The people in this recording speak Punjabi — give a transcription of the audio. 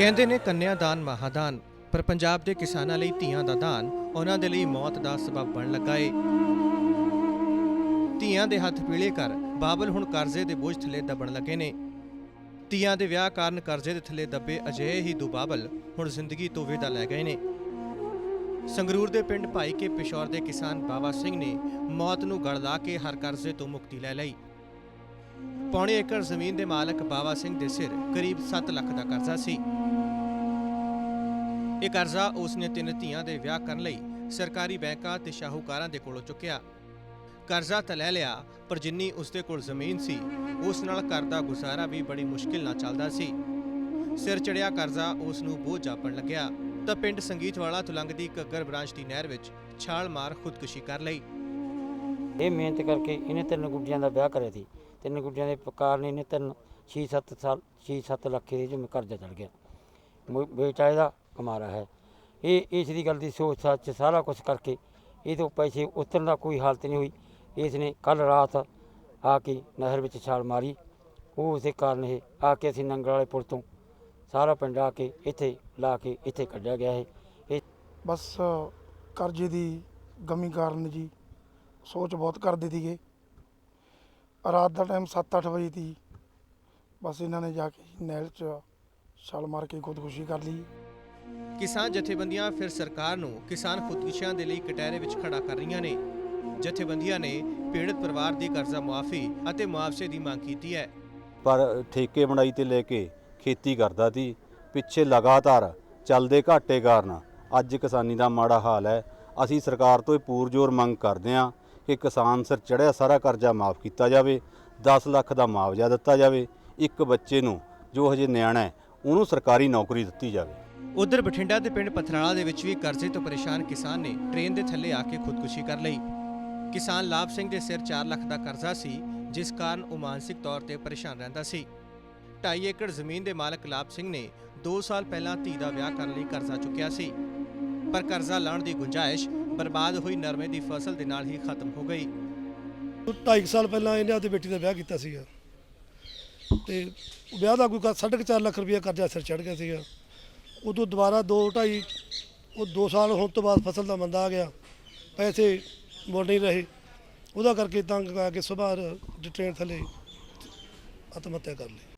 ਕਹਿੰਦੇ ਨੇ ਕੰਨਿਆਦਾਨ ਮਹਾਦਾਨ, ਪਰ ਪੰਜਾਬ ਦੇ ਕਿਸਾਨਾਂ ਲਈ ਧੀਆਂ ਦਾ ਦਾਨ ਉਹਨਾਂ ਦੇ ਲਈ ਮੌਤ ਦਾ ਸਬਬ ਬਣ ਲੱਗਾ ਏ। ਧੀਆਂ ਦੇ ਹੱਥ ਪੀਲੇ ਕਰ ਬਾਬਲ ਹੁਣ ਕਰਜ਼ੇ ਦੇ ਬੋਝ ਥੱਲੇ ਦਬਣ ਲੱਗੇ ਨੇ। ਧੀਆਂ ਦੇ ਵਿਆਹ ਕਾਰਨ ਕਰਜ਼ੇ ਦੇ ਥੱਲੇ ਦੱਬੇ ਅਜਿਹੇ ਹੀ ਦੋ ਬਾਬਲ ਹੁਣ ਜ਼ਿੰਦਗੀ ਤੋਂ ਵਿਦਾ ਲੈ ਗਏ ਨੇ। ਸੰਗਰੂਰ ਦੇ ਪਿੰਡ ਭਾਈ ਕੇ ਪਿਸ਼ੌਰ ਦੇ ਕਿਸਾਨ ਬਾਬਾ ਸਿੰਘ ਨੇ ਮੌਤ ਨੂੰ ਗਲ ਲਾ ਕੇ ਹਰ ਕਰਜ਼ੇ ਤੋਂ ਮੁਕਤੀ ਲੈ ਲਈ। ਪੌਣੇ ਏਕੜ ਜ਼ਮੀਨ ਦੇ ਮਾਲਕ ਬਾਬਾ ਸਿੰਘ ਦੇ ਸਿਰ ਕਰੀਬ 7 ਲੱਖ ਦਾ ਕਰਜ਼ਾ ਸੀ। ਇਹ ਕਰਜ਼ਾ ਉਸ ਨੇ ਤਿੰਨ ਧੀਆਂ ਦੇ ਵਿਆਹ ਕਰਨ ਲਈ ਸਰਕਾਰੀ ਬੈਂਕਾਂ ਤੇ ਸ਼ਾਹੂਕਾਰਾਂ ਦੇ ਕੋਲੋਂ ਚੁੱਕਿਆ। ਕਰਜ਼ਾ ਤਾਂ ਲੈ ਲਿਆ, ਪਰ ਜਿੰਨੀ ਉਸ ਦੇ ਕੋਲ ਜ਼ਮੀਨ ਸੀ, ਉਸ ਨਾਲ ਘਰ ਦਾ ਗੁਜ਼ਾਰਾ ਵੀ ਬੜੀ ਮੁਸ਼ਕਿਲ ਨਾਲ ਚੱਲਦਾ ਸੀ। ਸਿਰ ਚੜਿਆ ਕਰਜ਼ਾ ਉਸ ਨੂੰ ਬੋਝ ਜਾਪਣ ਲੱਗਿਆ। ਤਾਂ ਪਿੰਡ ਸੰਗੀਤ ਵਾਲਾ ਤੁਲੰਗ ਦੀ ਘੱਗਰ ਬ੍ਰਾਂਚ ਦੀ ਨਹਿਰ ਵਿੱਚ ਛਾਲ ਮਾਰ ਖੁਦਕੁਸ਼ੀ ਕਰ ਲਈ। ਇਹ ਮਿਹਨਤ ਕਰਕੇ ਇਹਨੇ ਤਿੰਨ ਗੁੱਡੀਆਂ ਦਾ ਵਿਆਹ ਕਰਿਆ ਸੀ। ਤਿੰਨ ਗੁੱਡੀਆਂ ਦੇ ਪਕਾਰ ਨੇ ਇਹਨੇ ਤਿੰਨ 6-7 ਸਾਲ 6-7 ਲੱਖ ਦੇ ਜਿਵੇਂ ਕਰਜ਼ਾ ਚੜ ਗਿਆ। ਬੇਟਾ ਇਹਦਾ ਕਮਾਰਾ ਹੈ। ਇਹ, ਇਸ ਦੀ ਗੱਲ ਦੀ ਸੋਚ ਸੱਚ ਸਾਰਾ ਕੁਝ ਕਰਕੇ ਇਹ ਤੋਂ ਪੈਸੇ ਉਤਰਨ ਦਾ ਕੋਈ ਹਾਲਤ ਨਹੀਂ ਹੋਈ। ਇਸ ਨੇ ਕੱਲ ਰਾਤ ਆ ਕੇ ਨਹਿਰ ਵਿੱਚ ਛਾਲ ਮਾਰੀ। ਉਹ ਉਸੇ ਕਾਰਨ ਇਹ ਆ ਕੇ ਅਸੀਂ ਨੰਗਲ ਵਾਲੇ ਪੁਲ ਤੋਂ ਸਾਰਾ ਪਿੰਡ ਆ ਕੇ ਇੱਥੇ ਲਾ ਕੇ ਇੱਥੇ ਕੱਢਿਆ ਗਿਆ ਹੈ। ਇਹ ਬਸ ਕਰਜ਼ੇ ਦੀ ਗਮੀ ਕਾਰਨ ਜੀ ਸੋਚ ਬਹੁਤ ਕਰਦੇ ਸੀਗੇ। ਰਾਤ ਦਾ ਟਾਈਮ 7-8 ਵਜੇ ਦੀ ਬਸ ਇਹਨਾਂ ਨੇ ਜਾ ਕੇ ਨਹਿਰ 'ਚ ਛਾਲ ਮਾਰ ਕੇ ਖੁਦਕੁਸ਼ੀ ਕਰ ਲਈ। ਕਿਸਾਨ ਜਥੇਬੰਦੀਆਂ ਫਿਰ ਸਰਕਾਰ ਨੂੰ ਕਿਸਾਨ ਖੁਦਕੁਸ਼ੀਆਂ ਦੇ ਲਈ ਕਟਹਿਰੇ ਵਿੱਚ ਖੜਾ ਕਰ ਰਹੀਆਂ ਨੇ। ਜਥੇਬੰਦੀਆਂ ਨੇ ਪੀੜਤ ਪਰਿਵਾਰ ਦੀ ਕਰਜ਼ਾ ਮੁਆਫੀ ਅਤੇ ਮੁਆਵਜ਼ੇ ਦੀ ਮੰਗ ਕੀਤੀ ਹੈ। ਪਰ ਠੇਕੇ ਬਣਾਈ ਤੇ ਲੈ ਕੇ ਖੇਤੀ ਕਰਦਾ ਸੀ, ਪਿੱਛੇ ਲਗਾਤਾਰ ਚੱਲਦੇ ਘਾਟੇ ਕਾਰਨ ਅੱਜ ਕਿਸਾਨੀ ਦਾ ਮਾੜਾ ਹਾਲ ਹੈ। ਅਸੀਂ ਸਰਕਾਰ ਤੋਂ ਇਹ ਪੂਰਜੋਰ ਮੰਗ ਕਰਦੇ ਹਾਂ ਕਿ ਕਿਸਾਨ ਸਿਰ ਚੜਿਆ ਸਾਰਾ ਕਰਜ਼ਾ ਮਾਫ ਕੀਤਾ ਜਾਵੇ 10 ਲੱਖ ਦਾ ਮੁਆਵਜ਼ਾ ਦਿੱਤਾ ਜਾਵੇ, ਇੱਕ ਬੱਚੇ ਨੂੰ ਜੋ ਹਜੇ ਨਿਆਣਾ ਹੈ, ਉਹਨੂੰ ਸਰਕਾਰੀ ਨੌਕਰੀ ਦਿੱਤੀ ਜਾਵੇ। ਉਧਰ ਬਠਿੰਡਾ ਦੇ ਪਿੰਡ ਪਥਰਾਲਾ ਦੇ ਵਿੱਚ ਵੀ ਕਰਜ਼ੇ ਤੋਂ ਪਰੇਸ਼ਾਨ ਕਿਸਾਨ ਨੇ ਟ੍ਰੇਨ ਦੇ ਥੱਲੇ ਆ ਕੇ ਖੁਦਕੁਸ਼ੀ ਕਰ ਲਈ। ਕਿਸਾਨ ਲਾਭ ਸਿੰਘ ਦੇ ਸਿਰ 4 ਲੱਖ ਦਾ ਕਰਜ਼ਾ ਸੀ, ਜਿਸ ਕਾਰਨ ਉਹ ਮਾਨਸਿਕ ਤੌਰ ਤੇ ਪਰੇਸ਼ਾਨ ਰਹਿੰਦਾ ਸੀ। 2.5 ਏਕੜ ਜ਼ਮੀਨ ਦੇ ਮਾਲਕ ਲਾਭ ਸਿੰਘ ਨੇ 2 ਸਾਲ ਪਹਿਲਾਂ ਧੀ ਦਾ ਵਿਆਹ ਕਰਨ ਲਈ ਕਰਜ਼ਾ ਚੁੱਕਿਆ ਸੀ। ਪਰ ਕਰਜ਼ਾ ਲਾਉਣ ਦੀ ਗੁੰਜਾਇਸ਼ ਬਰਬਾਦ ਹੋਈ ਨਰਮੇ ਦੀ ਫਸਲ ਦੇ ਨਾਲ ਹੀ ਖਤਮ ਹੋ ਗਈ। ਢਾਈ ਕੁ ਸਾਲ ਪਹਿਲਾਂ ਇਹਨੇ ਆਪਣੀ ਬੇਟੀ ਦਾ ਵਿਆਹ ਕੀਤਾ ਸੀਗਾ। ਤੇ ਵਿਆਹ ਦਾ ਕੋਈ 4.5 ਲੱਖ ਰੁਪਇਆ ਕਰਜ਼ਾ ਸਿਰ ਚੜ ਗਿਆ ਸੀਗਾ। ਉਦੋਂ ਦੁਬਾਰਾ 2 ਢਾਈ, ਉਹ 2 ਸਾਲ ਹੋਣ ਤੋਂ ਬਾਅਦ ਫਸਲ ਦਾ ਮੰਦਾ ਆ ਗਿਆ। ਪੈਸੇ ਮੁੜ ਨਹੀਂ ਰਹੇ। ਉਹਦਾ ਕਰਕੇ ਤੰਗ ਆ ਕੇ ਸਵੇਰ ਡਿਟੇਨ ਥੱਲੇ ਆਤਮ ਹੱਤਿਆ ਕਰ ਲਈ।